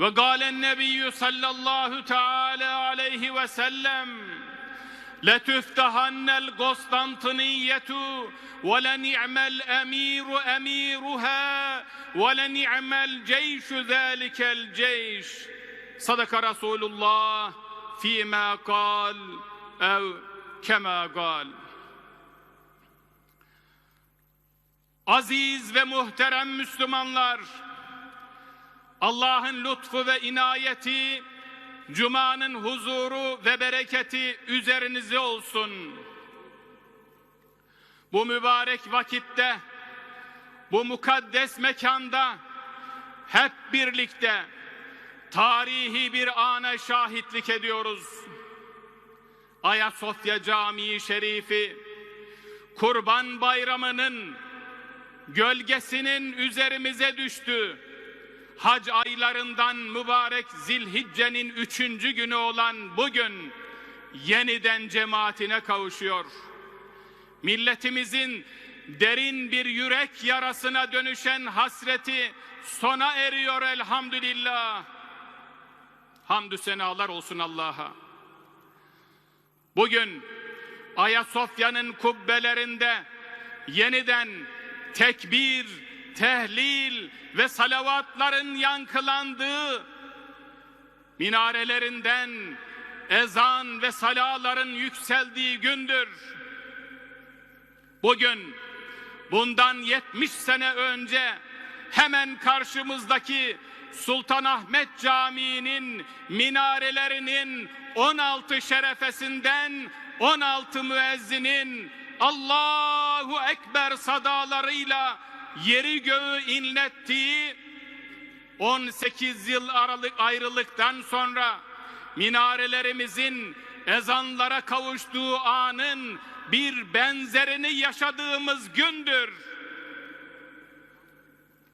وقال النبي صلى الله تعالى عليه وسلم لتفتحن القسطنطينية ولنعم الأمير أميرها ولنعم الجيش ذلك الجيش صدق رسول الله فيما قال أو كما قال Aziz ve muhterem Müslümanlar, Allah'ın lütfu ve inayeti, Cuma'nın huzuru ve bereketi üzerinize olsun. Bu mübarek vakitte, bu mukaddes mekanda hep birlikte tarihi bir ana şahitlik ediyoruz. Ayasofya Camii Şerifi, Kurban Bayramı'nın gölgesinin üzerimize düştü. Hac aylarından mübarek Zilhicce'nin üçüncü günü olan bugün yeniden cemaatine kavuşuyor. Milletimizin derin bir yürek yarasına dönüşen hasreti sona eriyor elhamdülillah. Hamdü senalar olsun Allah'a. Bugün Ayasofya'nın kubbelerinde yeniden tekbir, tehlil ve salavatların yankılandığı minarelerinden ezan ve salaların yükseldiği gündür. Bugün bundan 70 sene önce hemen karşımızdaki Sultanahmet Camii'nin minarelerinin 16 şerefesinden 16 müezzinin Allahu Ekber sadalarıyla yeri göğü inlettiği 18 yıl aralık ayrılıktan sonra minarelerimizin ezanlara kavuştuğu anın bir benzerini yaşadığımız gündür.